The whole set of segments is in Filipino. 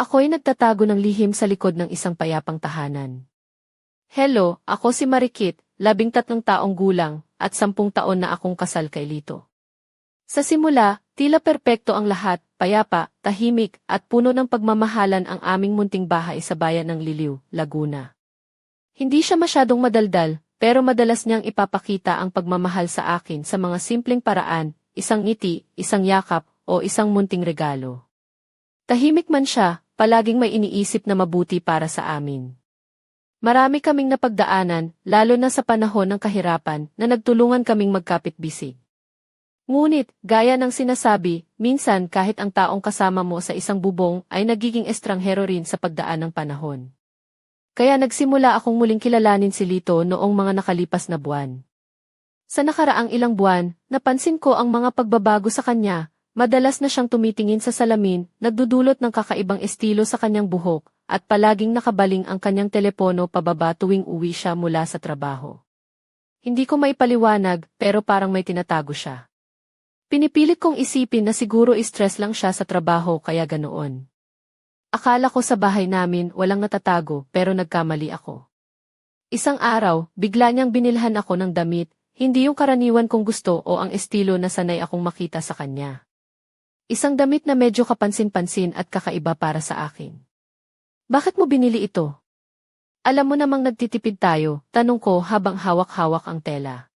Ako'y nagtatago ng lihim sa likod ng isang payapang tahanan. Hello, ako si Marikit, labing tatlong taong gulang, at sampung taon na akong kasal kay Lito. Sa simula, tila perpekto ang lahat, payapa, tahimik, at puno ng pagmamahalan ang aming munting bahay sa bayan ng Liliw, Laguna. Hindi siya masyadong madaldal, pero madalas niyang ipapakita ang pagmamahal sa akin sa mga simpleng paraan, isang ngiti, isang yakap, o isang munting regalo. Tahimik man siya, palaging may iniisip na mabuti para sa amin. Marami kaming napagdaanan, lalo na sa panahon ng kahirapan, na nagtulungan kaming magkapit-bisig. Ngunit, gaya ng sinasabi, minsan kahit ang taong kasama mo sa isang bubong ay nagiging estranghero rin sa pagdaan ng panahon. Kaya nagsimula akong muling kilalanin si Lito noong mga nakalipas na buwan. Sa nakaraang ilang buwan, napansin ko ang mga pagbabago sa kanya, madalas na siyang tumitingin sa salamin, nagdudulot ng kakaibang estilo sa kanyang buhok, at palaging nakabaling ang kanyang telepono pababa tuwing uwi siya mula sa trabaho. Hindi ko maipaliwanag, pero parang may tinatago siya. Pinipilit kong isipin na siguro stress lang siya sa trabaho kaya ganoon. Akala ko sa bahay namin walang natatago pero nagkamali ako. Isang araw, bigla niyang binilhan ako ng damit, hindi yung karaniwan kong gusto o ang estilo na sanay akong makita sa kanya. Isang damit na medyo kapansin-pansin at kakaiba para sa akin. Bakit mo binili ito? Alam mo namang nagtitipid tayo, tanong ko habang hawak-hawak ang tela.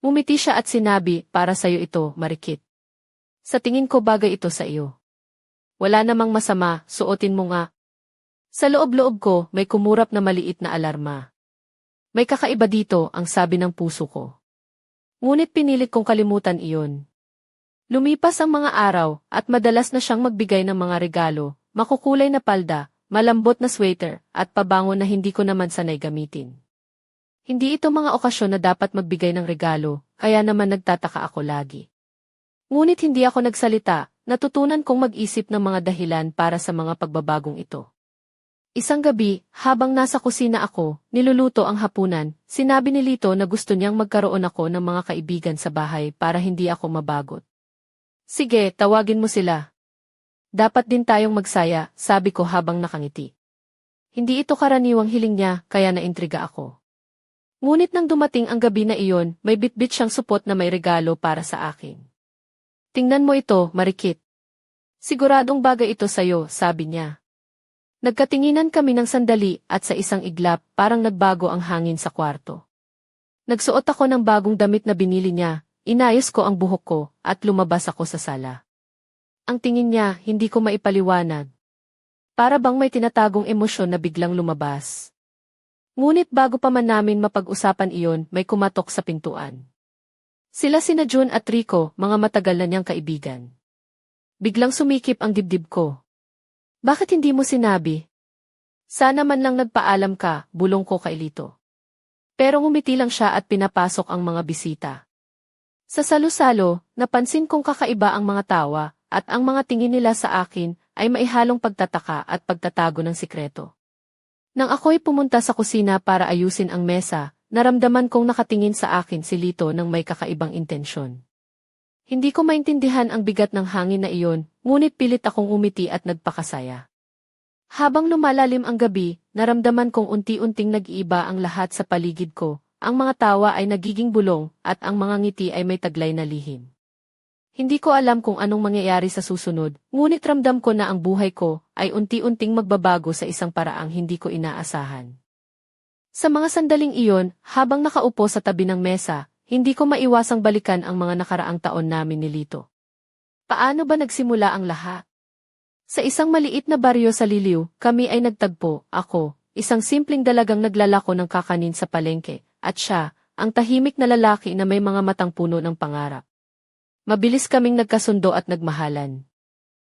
Mumiti siya at sinabi, para sa'yo ito, Marikit. Sa tingin ko bagay ito sa iyo. Wala namang masama, suotin mo nga. Sa loob-loob ko, may kumurap na maliit na alarma. May kakaiba dito, ang sabi ng puso ko. Ngunit pinilit kong kalimutan iyon. Lumipas ang mga araw, at madalas na siyang magbigay ng mga regalo, makukulay na palda, malambot na sweater, at pabango na hindi ko naman sanay gamitin. Hindi ito mga okasyon na dapat magbigay ng regalo, kaya naman nagtataka ako lagi. Ngunit hindi ako nagsalita, natutunan kong mag-isip ng mga dahilan para sa mga pagbabagong ito. Isang gabi, habang nasa kusina ako, niluluto ang hapunan, sinabi ni Lito na gusto niyang magkaroon ako ng mga kaibigan sa bahay para hindi ako mabagot. Sige, tawagin mo sila. Dapat din tayong magsaya, sabi ko habang nakangiti. Hindi ito karaniwang hiling niya, kaya naintriga ako. Ngunit nang dumating ang gabi na iyon, may bitbit siyang supot na may regalo para sa akin. Tingnan mo ito, Marikit. Siguradong bagay ito sa'yo, sabi niya. Nagkatinginan kami ng sandali at sa isang iglap parang nagbago ang hangin sa kwarto. Nagsuot ako ng bagong damit na binili niya, inayos ko ang buhok ko at lumabas ako sa sala. Ang tingin niya, hindi ko maipaliwanag. Para bang may tinatagong emosyon na biglang lumabas. Ngunit bago pa man namin mapag-usapan iyon, may kumatok sa pintuan. Sila sina June at Rico, mga matagal na niyang kaibigan. Biglang sumikip ang dibdib ko. Bakit hindi mo sinabi? Sana man lang nagpaalam ka, bulong ko kay Lito. Pero ngumiti lang siya at pinapasok ang mga bisita. Sa salo-salo, napansin kong kakaiba ang mga tawa, at ang mga tingin nila sa akin ay maihalong pagtataka at pagtatago ng sikreto. Nang ako'y pumunta sa kusina para ayusin ang mesa, naramdaman kong nakatingin sa akin si Lito ng may kakaibang intensyon. Hindi ko maintindihan ang bigat ng hangin na iyon, ngunit pilit akong umiti at nagpakasaya. Habang lumalalim ang gabi, naramdaman kong unti-unting nag-iiba ang lahat sa paligid ko, ang mga tawa ay nagiging bulong, at ang mga ngiti ay may taglay na lihim. Hindi ko alam kung anong mangyayari sa susunod, ngunit ramdam ko na ang buhay ko ay unti-unting magbabago sa isang paraang hindi ko inaasahan. Sa mga sandaling iyon, habang nakaupo sa tabi ng mesa, hindi ko maiwasang balikan ang mga nakaraang taon namin ni Lito. Paano ba nagsimula ang lahat? Sa isang maliit na baryo sa Liliw, kami ay nagtagpo, ako, isang simpleng dalagang naglalako ng kakanin sa palengke, at siya, ang tahimik na lalaki na may mga matang puno ng pangarap. Mabilis kaming nagkasundo at nagmahalan.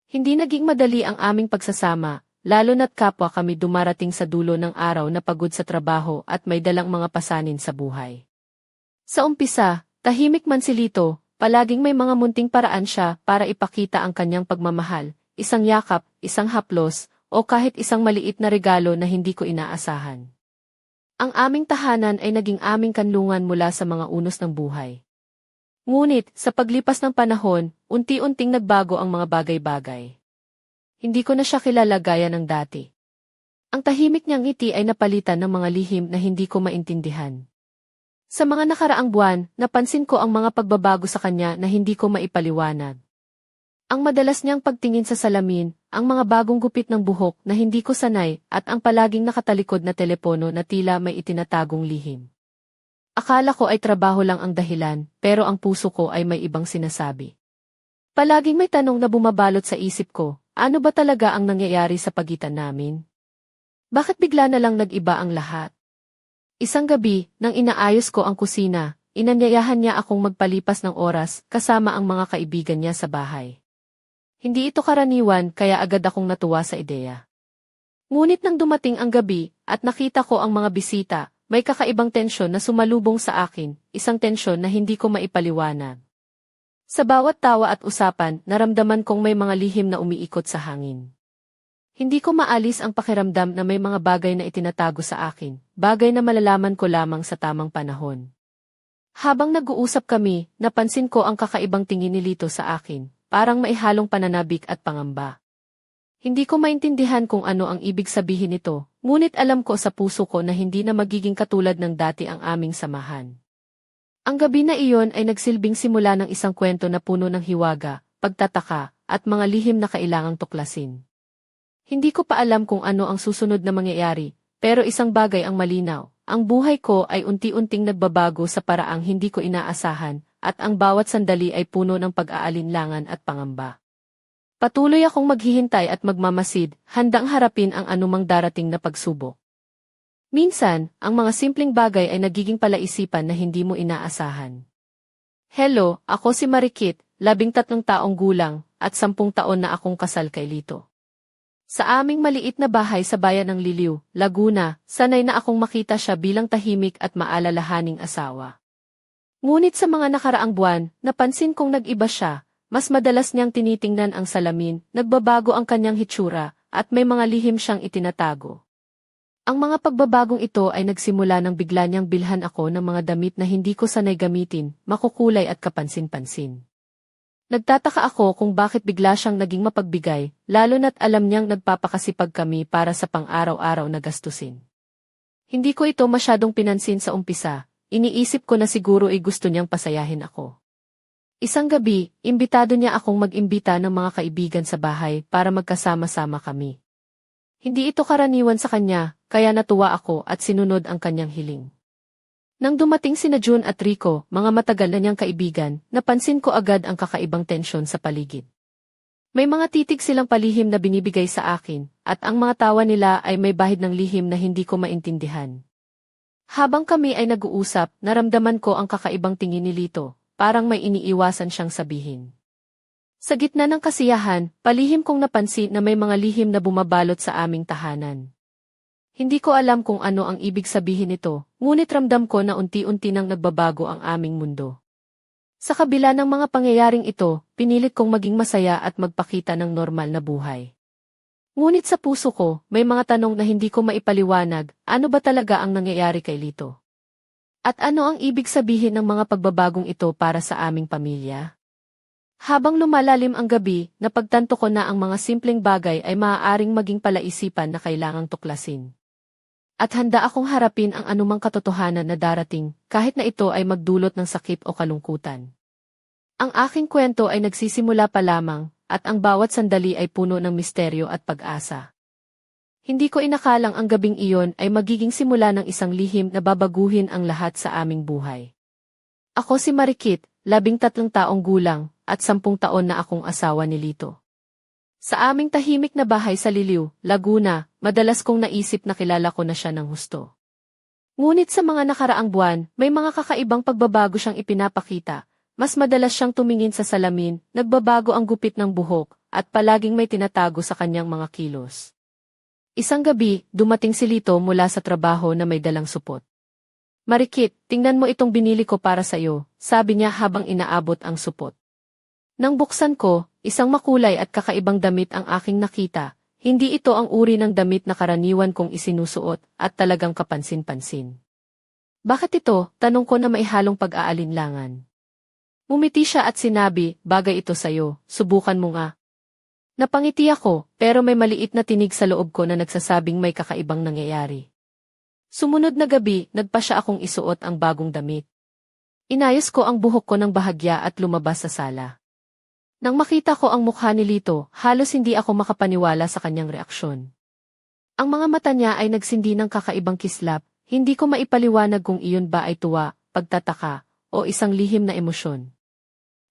Hindi naging madali ang aming pagsasama, lalo na't kapwa kami dumarating sa dulo ng araw na pagod sa trabaho at may dalang mga pasanin sa buhay. Sa umpisa, tahimik man si Lito, palaging may mga munting paraan siya para ipakita ang kanyang pagmamahal, isang yakap, isang haplos, o kahit isang maliit na regalo na hindi ko inaasahan. Ang aming tahanan ay naging aming kanlungan mula sa mga unos ng buhay. Ngunit, sa paglipas ng panahon, unti-unting nagbago ang mga bagay-bagay. Hindi ko na siya kilala gaya ng dati. Ang tahimik niyang ngiti ay napalitan ng mga lihim na hindi ko maintindihan. Sa mga nakaraang buwan, napansin ko ang mga pagbabago sa kanya na hindi ko maipaliwanag. Ang madalas niyang pagtingin sa salamin, ang mga bagong gupit ng buhok na hindi ko sanay, at ang palaging nakatalikod na telepono na tila may itinatagong lihim. Akala ko ay trabaho lang ang dahilan, pero ang puso ko ay may ibang sinasabi. Palaging may tanong na bumabalot sa isip ko, ano ba talaga ang nangyayari sa pagitan namin? Bakit bigla na lang nag-iba ang lahat? Isang gabi, nang inaayos ko ang kusina, inanyayahan niya akong magpalipas ng oras kasama ang mga kaibigan niya sa bahay. Hindi ito karaniwan kaya agad akong natuwa sa ideya. Ngunit nang dumating ang gabi at nakita ko ang mga bisita, may kakaibang tensyon na sumalubong sa akin, isang tensyon na hindi ko maipaliwanag. Sa bawat tawa at usapan, naramdaman kong may mga lihim na umiikot sa hangin. Hindi ko maalis ang pakiramdam na may mga bagay na itinatago sa akin, bagay na malalaman ko lamang sa tamang panahon. Habang nag-uusap kami, napansin ko ang kakaibang tingin ni Lito sa akin, parang maihalong pananabik at pangamba. Hindi ko maintindihan kung ano ang ibig sabihin nito, ngunit alam ko sa puso ko na hindi na magiging katulad ng dati ang aming samahan. Ang gabi na iyon ay nagsilbing simula ng isang kwento na puno ng hiwaga, pagtataka, at mga lihim na kailangang tuklasin. Hindi ko pa alam kung ano ang susunod na mangyayari, pero isang bagay ang malinaw, ang buhay ko ay unti-unting nagbabago sa paraang hindi ko inaasahan, at ang bawat sandali ay puno ng pag-aalinlangan at pangamba. Patuloy akong maghihintay at magmamasid, handang harapin ang anumang darating na pagsubok. Minsan, ang mga simpleng bagay ay nagiging palaisipan na hindi mo inaasahan. Hello, ako si Marikit, labing tatlong taong gulang, at sampung taon na akong kasal kay Lito. Sa aming maliit na bahay sa bayan ng Liliw, Laguna, sanay na akong makita siya bilang tahimik at maalalahaning asawa. Ngunit sa mga nakaraang buwan, napansin kong nag-iba siya, mas madalas niyang tinitingnan ang salamin, nagbabago ang kanyang hitsura, at may mga lihim siyang itinatago. Ang mga pagbabagong ito ay nagsimula nang bigla niyang bilhan ako ng mga damit na hindi ko sanay gamitin, makukulay at kapansin-pansin. Nagtataka ako kung bakit bigla siyang naging mapagbigay, lalo na't alam niyang nagpapakasipag kami para sa pang-araw-araw na gastusin. Hindi ko ito masyadong pinansin sa umpisa, iniisip ko na siguro ay gusto niyang pasayahin ako. Isang gabi, imbitado niya akong mag-imbita ng mga kaibigan sa bahay para magkasama-sama kami. Hindi ito karaniwan sa kanya, kaya natuwa ako at sinunod ang kanyang hiling. Nang dumating sina June at Rico, mga matagal na niyang kaibigan, napansin ko agad ang kakaibang tensyon sa paligid. May mga titig silang palihim na binibigay sa akin, at ang mga tawa nila ay may bahid ng lihim na hindi ko maintindihan. Habang kami ay nag-uusap, naramdaman ko ang kakaibang tingin ni Lito, parang may iniiwasan siyang sabihin. Sa gitna ng kasiyahan, palihim kong napansin na may mga lihim na bumabalot sa aming tahanan. Hindi ko alam kung ano ang ibig sabihin nito, ngunit ramdam ko na unti-unti nang nagbabago ang aming mundo. Sa kabila ng mga pangyayaring ito, pinilit kong maging masaya at magpakita ng normal na buhay. Ngunit sa puso ko, may mga tanong na hindi ko maipaliwanag, ano ba talaga ang nangyayari kay Lito? At ano ang ibig sabihin ng mga pagbabagong ito para sa aming pamilya? Habang lumalalim ang gabi, napagtanto ko na ang mga simpleng bagay ay maaaring maging palaisipan na kailangang tuklasin. At handa akong harapin ang anumang katotohanan na darating, kahit na ito ay magdulot ng sakit o kalungkutan. Ang aking kwento ay nagsisimula pa lamang, at ang bawat sandali ay puno ng misteryo at pag-asa. Hindi ko inakalang ang gabing iyon ay magiging simula ng isang lihim na babaguhin ang lahat sa aming buhay. Ako si Marikit, labing tatlong taong gulang, at sampung taon na akong asawa ni Lito. Sa aming tahimik na bahay sa Liliw, Laguna, madalas kong naisip na kilala ko na siya ng husto. Ngunit sa mga nakaraang buwan, may mga kakaibang pagbabago siyang ipinapakita. Mas madalas siyang tumingin sa salamin, nagbabago ang gupit ng buhok, at palaging may tinatago sa kanyang mga kilos. Isang gabi, dumating si Lito mula sa trabaho na may dalang supot. Marikit, tingnan mo itong binili ko para sa iyo, sabi niya habang inaabot ang supot. Nang buksan ko, isang makulay at kakaibang damit ang aking nakita, hindi ito ang uri ng damit na karaniwan kong isinusuot at talagang kapansin-pansin. Bakit ito? Tanong ko na may halong pag-aalinlangan. Umiti siya at sinabi, bagay ito sa'yo, subukan mo nga. Napangiti ako, pero may maliit na tinig sa loob ko na nagsasabing may kakaibang nangyayari. Sumunod na gabi, nagpa siya akong isuot ang bagong damit. Inayos ko ang buhok ko ng bahagya at lumabas sa sala. Nang makita ko ang mukha ni Lito, halos hindi ako makapaniwala sa kanyang reaksyon. Ang mga mata niya ay nagsindi ng kakaibang kislap, hindi ko maipaliwanag kung iyon ba ay tuwa, pagtataka, o isang lihim na emosyon.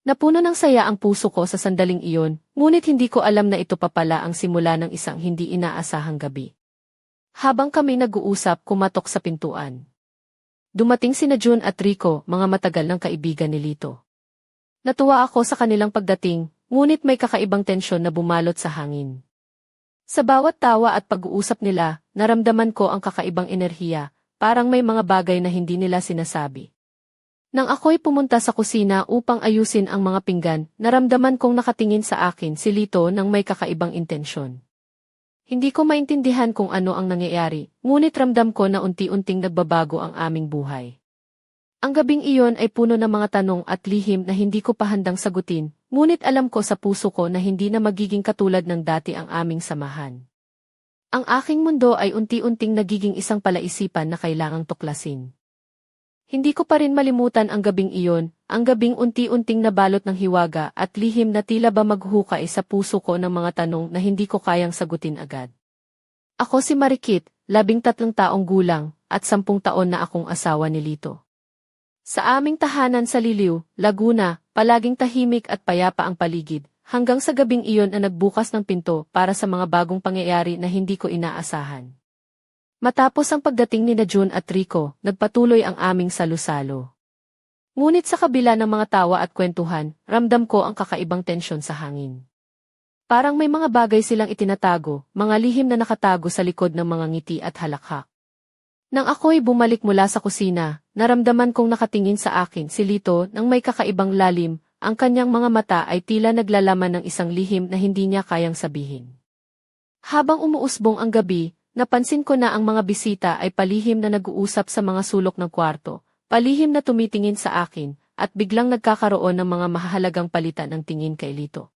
Napuno ng saya ang puso ko sa sandaling iyon, ngunit hindi ko alam na ito pa pala ang simula ng isang hindi inaasahang gabi. Habang kami nag-uusap, kumatok sa pintuan. Dumating sina June at Rico, mga matagal ng kaibigan ni Lito. Natuwa ako sa kanilang pagdating, ngunit may kakaibang tensyon na bumalot sa hangin. Sa bawat tawa at pag-uusap nila, naramdaman ko ang kakaibang enerhiya, parang may mga bagay na hindi nila sinasabi. Nang ako'y pumunta sa kusina upang ayusin ang mga pinggan, naramdaman kong nakatingin sa akin si Lito ng may kakaibang intensyon. Hindi ko maintindihan kung ano ang nangyayari, ngunit ramdam ko na unti-unting nagbabago ang aming buhay. Ang gabing iyon ay puno ng mga tanong at lihim na hindi ko pa handang sagutin, ngunit alam ko sa puso ko na hindi na magiging katulad ng dati ang aming samahan. Ang aking mundo ay unti-unting nagiging isang palaisipan na kailangang tuklasin. Hindi ko pa rin malimutan ang gabing iyon, ang gabing unti-unting nabalot ng hiwaga at lihim na tila ba maghukay sa puso ko ng mga tanong na hindi ko kayang sagutin agad. Ako si Marikit, labing tatlong taong gulang, at sampung taon na akong asawa ni Lito. Sa aming tahanan sa Liliw, Laguna, palaging tahimik at payapa ang paligid, hanggang sa gabing iyon na nagbukas ng pinto para sa mga bagong pangyayari na hindi ko inaasahan. Matapos ang pagdating ni na June at Rico, nagpatuloy ang aming salusalo. Ngunit sa kabila ng mga tawa at kwentuhan, ramdam ko ang kakaibang tensyon sa hangin. Parang may mga bagay silang itinatago, mga lihim na nakatago sa likod ng mga ngiti at halakhak. Nang ako'y bumalik mula sa kusina, naramdaman kong nakatingin sa akin si Lito nang may kakaibang lalim, ang kanyang mga mata ay tila naglalaman ng isang lihim na hindi niya kayang sabihin. Habang umuusbong ang gabi, Napansin ko na ang mga bisita ay palihim na nag-uusap sa mga sulok ng kwarto, palihim na tumitingin sa akin, at biglang nagkakaroon ng mga mahalagang palitan ng tingin kay Lito.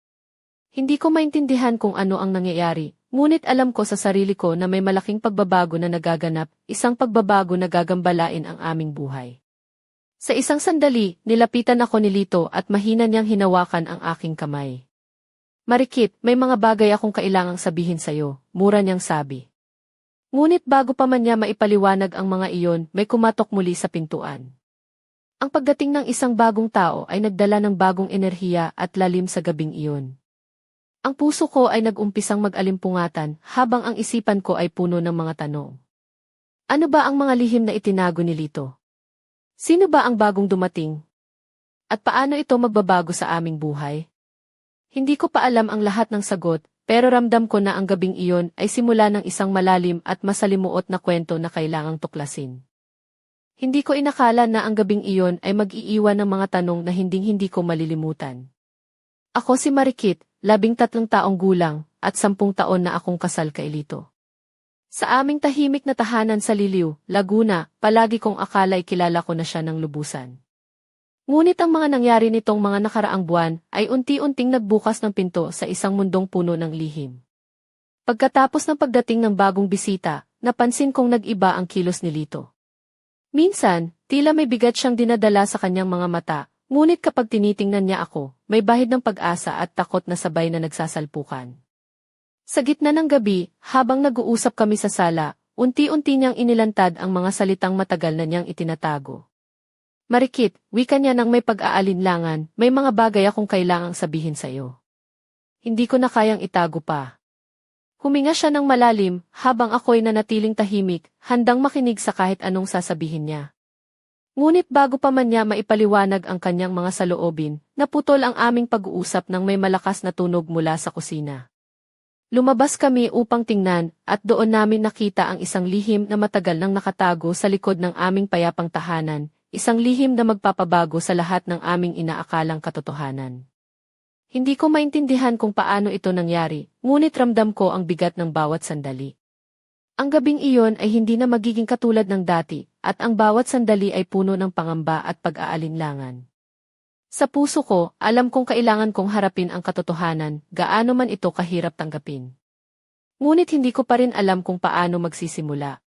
Hindi ko maintindihan kung ano ang nangyayari, ngunit alam ko sa sarili ko na may malaking pagbabago na nagaganap, isang pagbabago na gagambalain ang aming buhay. Sa isang sandali, nilapitan ako ni Lito at mahina niyang hinawakan ang aking kamay. Marikit, may mga bagay akong kailangang sabihin sa'yo, mura niyang sabi. Ngunit bago pa man niya maipaliwanag ang mga iyon, may kumatok muli sa pintuan. Ang pagdating ng isang bagong tao ay nagdala ng bagong enerhiya at lalim sa gabing iyon. Ang puso ko ay nag-umpisang mag-alimpungatan habang ang isipan ko ay puno ng mga tanong. Ano ba ang mga lihim na itinago ni Lito? Sino ba ang bagong dumating? At paano ito magbabago sa aming buhay? Hindi ko pa alam ang lahat ng sagot, pero ramdam ko na ang gabing iyon ay simula ng isang malalim at masalimuot na kwento na kailangang tuklasin. Hindi ko inakala na ang gabing iyon ay mag-iiwan ng mga tanong na hinding-hindi ko malilimutan. Ako si Marikit, labing tatlong taong gulang, at sampung taon na akong kasal kay Lito. Sa aming tahimik na tahanan sa Liliw, Laguna, palagi kong akala'y kilala ko na siya ng lubusan. Ngunit ang mga nangyari nitong mga nakaraang buwan ay unti-unting nagbukas ng pinto sa isang mundong puno ng lihim. Pagkatapos ng pagdating ng bagong bisita, napansin kong nag-iba ang kilos ni Lito. Minsan, tila may bigat siyang dinadala sa kanyang mga mata, ngunit kapag tinitingnan niya ako, may bahid ng pag-asa at takot na sabay na nagsasalpukan. Sa gitna ng gabi, habang nag-uusap kami sa sala, unti-unti niyang inilantad ang mga salitang matagal na niyang itinatago. Marikit, wika niya nang may pag-aalinlangan, may mga bagay akong kailangang sabihin sa'yo. Hindi ko na kayang itago pa. Huminga siya ng malalim, habang ako'y nanatiling tahimik, handang makinig sa kahit anong sasabihin niya. Ngunit bago pa man niya maipaliwanag ang kanyang mga saloobin, naputol ang aming pag-uusap ng may malakas na tunog mula sa kusina. Lumabas kami upang tingnan, at doon namin nakita ang isang lihim na matagal nang nakatago sa likod ng aming payapang tahanan, Isang lihim na magpapabago sa lahat ng aming inaakalang katotohanan. Hindi ko maintindihan kung paano ito nangyari, ngunit ramdam ko ang bigat ng bawat sandali. Ang gabing iyon ay hindi na magiging katulad ng dati, at ang bawat sandali ay puno ng pangamba at pag-aalinlangan. Sa puso ko, alam kong kailangan kong harapin ang katotohanan, gaano man ito kahirap tanggapin. Ngunit hindi ko pa rin alam kung paano magsisimula.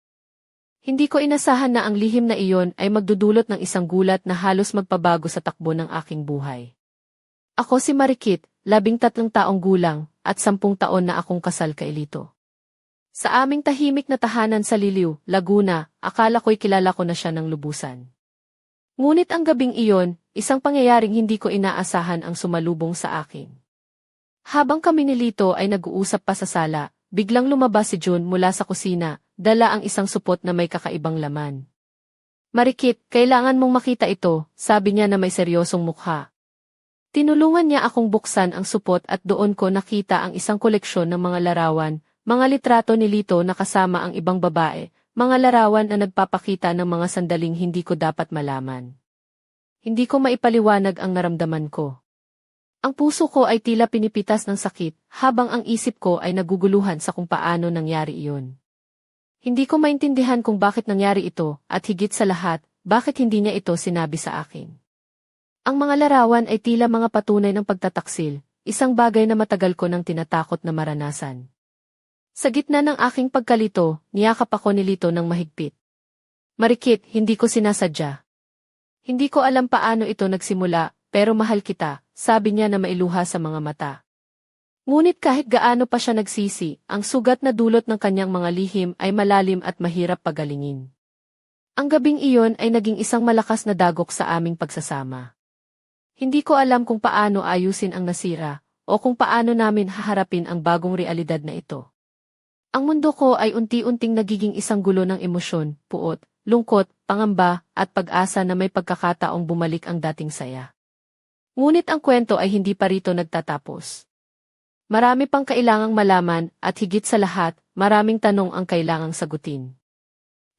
Hindi ko inasahan na ang lihim na iyon ay magdudulot ng isang gulat na halos magpabago sa takbo ng aking buhay. Ako si Marikit, labing tatlong taong gulang, at sampung taon na akong kasal kay Lito. Sa aming tahimik na tahanan sa Liliw, Laguna, akala ko'y kilala ko na siya ng lubusan. Ngunit ang gabing iyon, isang pangyayaring hindi ko inaasahan ang sumalubong sa akin. Habang kami ni Lito ay nag-uusap pa sa sala, biglang lumabas si June mula sa kusina, dala ang isang supot na may kakaibang laman. Marikit, kailangan mong makita ito, sabi niya na may seryosong mukha. Tinulungan niya akong buksan ang supot at doon ko nakita ang isang koleksyon ng mga larawan, mga litrato ni Lito na kasama ang ibang babae, mga larawan na nagpapakita ng mga sandaling hindi ko dapat malaman. Hindi ko maipaliwanag ang naramdaman ko. Ang puso ko ay tila pinipitas ng sakit, habang ang isip ko ay naguguluhan sa kung paano nangyari iyon. Hindi ko maintindihan kung bakit nangyari ito, at higit sa lahat, bakit hindi niya ito sinabi sa akin. Ang mga larawan ay tila mga patunay ng pagtataksil, isang bagay na matagal ko nang tinatakot na maranasan. Sa gitna ng aking pagkalito, niyakap ako ni Lito ng mahigpit. Marikit, hindi ko sinasadya. Hindi ko alam paano ito nagsimula, pero mahal kita, sabi niya na mailuha sa mga mata. Ngunit kahit gaano pa siya nagsisi, ang sugat na dulot ng kanyang mga lihim ay malalim at mahirap pagalingin. Ang gabing iyon ay naging isang malakas na dagok sa aming pagsasama. Hindi ko alam kung paano ayusin ang nasira, o kung paano namin haharapin ang bagong realidad na ito. Ang mundo ko ay unti-unting nagiging isang gulo ng emosyon, puot, lungkot, pangamba, at pag-asa na may pagkakataong bumalik ang dating saya. Ngunit ang kwento ay hindi pa rito nagtatapos. Marami pang kailangang malaman at higit sa lahat, maraming tanong ang kailangang sagutin.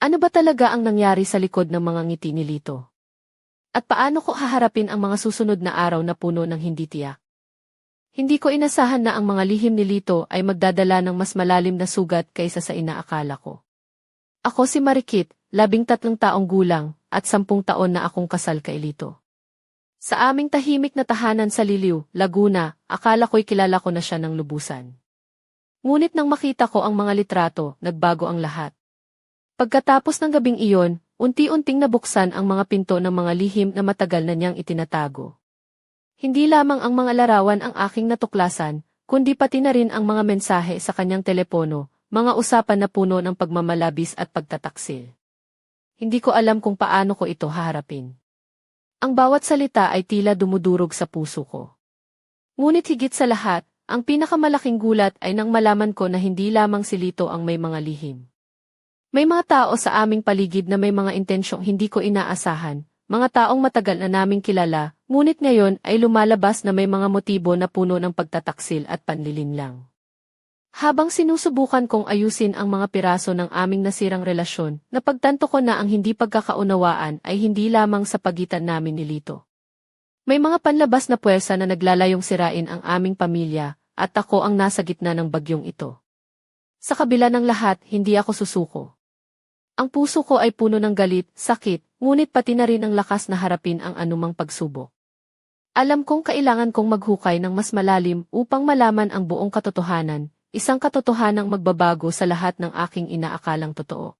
Ano ba talaga ang nangyari sa likod ng mga ngiti ni Lito? At paano ko haharapin ang mga susunod na araw na puno ng hindi tiyak? Hindi ko inasahan na ang mga lihim ni Lito ay magdadala ng mas malalim na sugat kaysa sa inaakala ko. Ako si Marikit, labing tatlong taong gulang, at sampung taon na akong kasal kay Lito. Sa aming tahimik na tahanan sa Liliw, Laguna, akala ko'y kilala ko na siya ng lubusan. Ngunit nang makita ko ang mga litrato, nagbago ang lahat. Pagkatapos ng gabing iyon, unti-unting nabuksan ang mga pinto ng mga lihim na matagal na niyang itinatago. Hindi lamang ang mga larawan ang aking natuklasan, kundi pati na rin ang mga mensahe sa kanyang telepono, mga usapan na puno ng pagmamalabis at pagtataksil. Hindi ko alam kung paano ko ito haharapin. Ang bawat salita ay tila dumudurog sa puso ko. Ngunit higit sa lahat, ang pinakamalaking gulat ay nang malaman ko na hindi lamang si Lito ang may mga lihim. May mga tao sa aming paligid na may mga intensyong hindi ko inaasahan, mga taong matagal na naming kilala, ngunit ngayon ay lumalabas na may mga motibo na puno ng pagtataksil at panlilinlang. Habang sinusubukan kong ayusin ang mga piraso ng aming nasirang relasyon, napagtanto ko na ang hindi pagkakaunawaan ay hindi lamang sa pagitan namin ni Lito. May mga panlabas na puwersa na naglalayong sirain ang aming pamilya, at ako ang nasa gitna ng bagyong ito. Sa kabila ng lahat, hindi ako susuko. Ang puso ko ay puno ng galit, sakit, ngunit pati na rin ang lakas na harapin ang anumang pagsubok. Alam kong kailangan kong maghukay ng mas malalim upang malaman ang buong katotohanan, isang katotohanang magbabago sa lahat ng aking inaakalang totoo.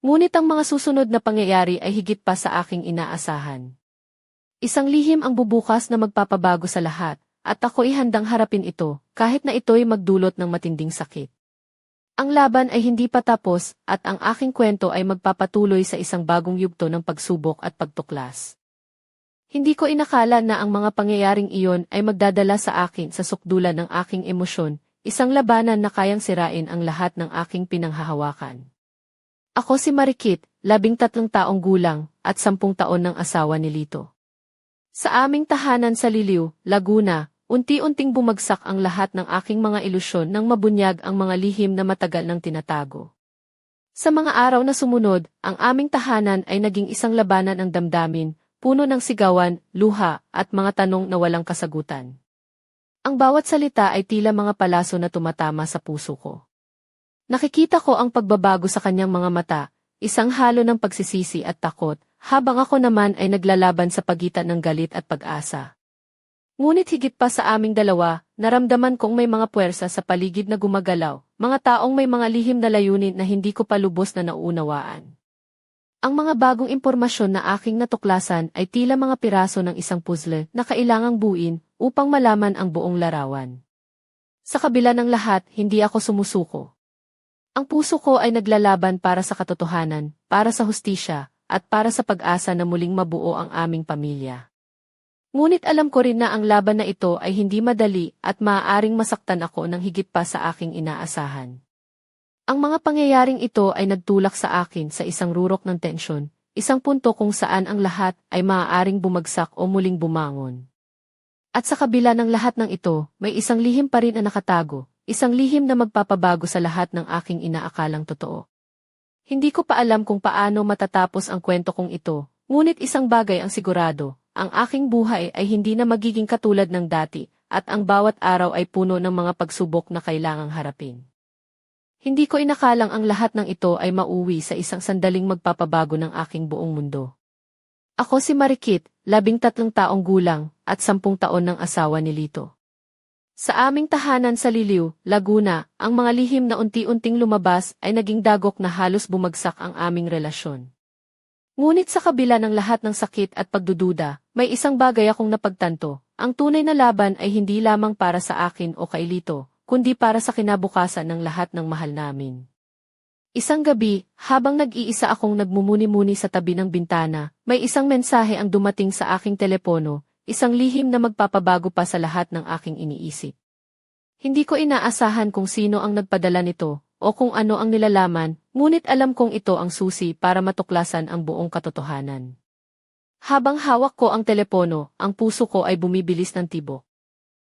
Ngunit ang mga susunod na pangyayari ay higit pa sa aking inaasahan. Isang lihim ang bubukas na magpapabago sa lahat, at ako'y handang harapin ito, kahit na ito'y magdulot ng matinding sakit. Ang laban ay hindi pa tapos at ang aking kwento ay magpapatuloy sa isang bagong yugto ng pagsubok at pagtuklas. Hindi ko inakala na ang mga pangyayaring iyon ay magdadala sa akin sa sukdulan ng aking emosyon, isang labanan na kayang sirain ang lahat ng aking pinanghahawakan. Ako si Marikit, labing tatlong taong gulang, at sampung taon ng asawa ni Lito. Sa aming tahanan sa Liliw, Laguna, Unti-unting bumagsak ang lahat ng aking mga ilusyon nang mabunyag ang mga lihim na matagal nang tinatago. Sa mga araw na sumunod, ang aming tahanan ay naging isang labanan ng damdamin, puno ng sigawan, luha, at mga tanong na walang kasagutan. Ang bawat salita ay tila mga palaso na tumatama sa puso ko. Nakikita ko ang pagbabago sa kanyang mga mata, isang halo ng pagsisisi at takot, habang ako naman ay naglalaban sa pagitan ng galit at pag-asa. Ngunit higit pa sa aming dalawa, naramdaman kong may mga puwersa sa paligid na gumagalaw, mga taong may mga lihim na layunin na hindi ko pa lubos na nauunawaan. Ang mga bagong impormasyon na aking natuklasan ay tila mga piraso ng isang puzzle na kailangang buuin upang malaman ang buong larawan. Sa kabila ng lahat, hindi ako sumusuko. Ang puso ko ay naglalaban para sa katotohanan, para sa hustisya, at para sa pag-asa na muling mabuo ang aming pamilya. Ngunit alam ko rin na ang laban na ito ay hindi madali at maaaring masaktan ako ng higit pa sa aking inaasahan. Ang mga pangyayaring ito ay nagtulak sa akin sa isang rurok ng tensyon, isang punto kung saan ang lahat ay maaaring bumagsak o muling bumangon. At sa kabila ng lahat ng ito, may isang lihim pa rin na nakatago, isang lihim na magpapabago sa lahat ng aking inaakalang totoo. Hindi ko pa alam kung paano matatapos ang kwento kong ito, ngunit isang bagay ang sigurado, ang aking buhay ay hindi na magiging katulad ng dati, at ang bawat araw ay puno ng mga pagsubok na kailangang harapin. Hindi ko inakalang ang lahat ng ito ay mauwi sa isang sandaling magpapabago ng aking buong mundo. Ako si Marikit, labing tatlong taong gulang, at sampung taon ng asawa ni Lito. Sa aming tahanan sa Liliw, Laguna, ang mga lihim na unti-unting lumabas ay naging dagok na halos bumagsak ang aming relasyon. Ngunit sa kabila ng lahat ng sakit at pagdududa, may isang bagay akong napagtanto, ang tunay na laban ay hindi lamang para sa akin o kay Lito, kundi para sa kinabukasan ng lahat ng mahal namin. Isang gabi, habang nag-iisa akong nagmumuni-muni sa tabi ng bintana, may isang mensahe ang dumating sa aking telepono, isang lihim na magpapabago pa sa lahat ng aking iniisip. Hindi ko inaasahan kung sino ang nagpadala nito, o kung ano ang nilalaman, ngunit alam kong ito ang susi para matuklasan ang buong katotohanan. Habang hawak ko ang telepono, ang puso ko ay bumibilis ng tibok.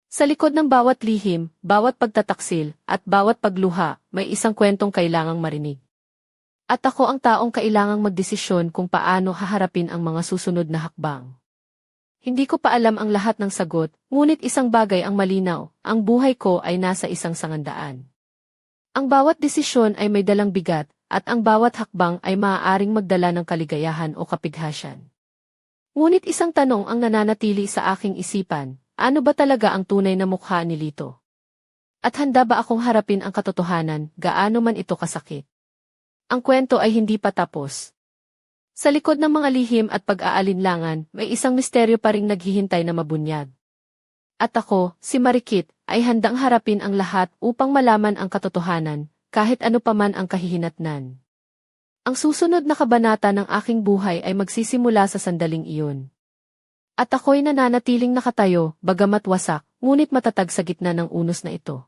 Sa likod ng bawat lihim, bawat pagtataksil, at bawat pagluha, may isang kwentong kailangang marinig. At ako ang taong kailangang magdesisyon kung paano haharapin ang mga susunod na hakbang. Hindi ko pa alam ang lahat ng sagot, ngunit isang bagay ang malinaw, ang buhay ko ay nasa isang sangandaan. Ang bawat desisyon ay may dalang bigat, at ang bawat hakbang ay maaaring magdala ng kaligayahan o kapighasyan. Ngunit isang tanong ang nananatili sa aking isipan, ano ba talaga ang tunay na mukha ni Lito? At handa ba akong harapin ang katotohanan, gaano man ito kasakit? Ang kwento ay hindi pa tapos. Sa likod ng mga lihim at pag-aalinlangan, may isang misteryo pa ring naghihintay na mabunyag. At ako, si Marikit, ay handang harapin ang lahat upang malaman ang katotohanan, kahit ano paman ang kahihinatnan. Ang susunod na kabanata ng aking buhay ay magsisimula sa sandaling iyon. At ako'y nananatiling nakatayo, bagamat wasak, ngunit matatag sa gitna ng unos na ito.